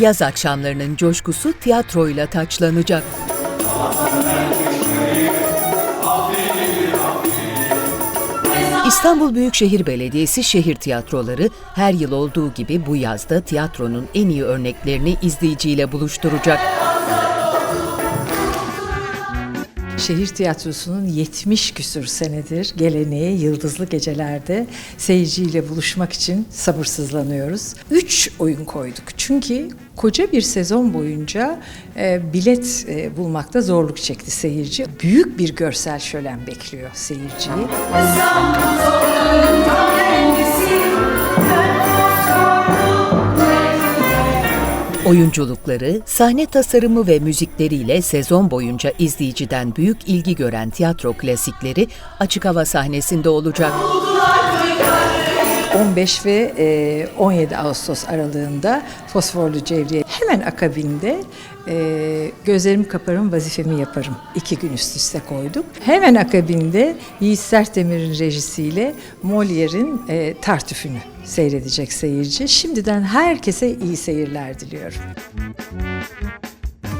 Yaz akşamlarının coşkusu tiyatroyla taçlanacak. İstanbul Büyükşehir Belediyesi şehir tiyatroları her yıl olduğu gibi bu yazda tiyatronun en iyi örneklerini izleyiciyle buluşturacak. Şehir tiyatrosunun 70 küsür senedir geleneği Yıldızlı Geceler'de seyirciyle buluşmak için sabırsızlanıyoruz. 3 oyun koyduk çünkü koca bir sezon boyunca e, bilet e, bulmakta zorluk çekti seyirci. Büyük bir görsel şölen bekliyor seyirciyi. Oyunculukları, sahne tasarımı ve müzikleriyle sezon boyunca izleyiciden büyük ilgi gören tiyatro klasikleri açık hava sahnesinde olacak. 15 ve e, 17 Ağustos aralığında Fosforlu Cevriye hemen akabinde e, Gözlerimi Kaparım Vazifemi Yaparım iki gün üst üste koyduk. Hemen akabinde Yiğit Sertdemir'in rejisiyle Molière'in e, Tartüfünü seyredecek seyirci. Şimdiden herkese iyi seyirler diliyorum.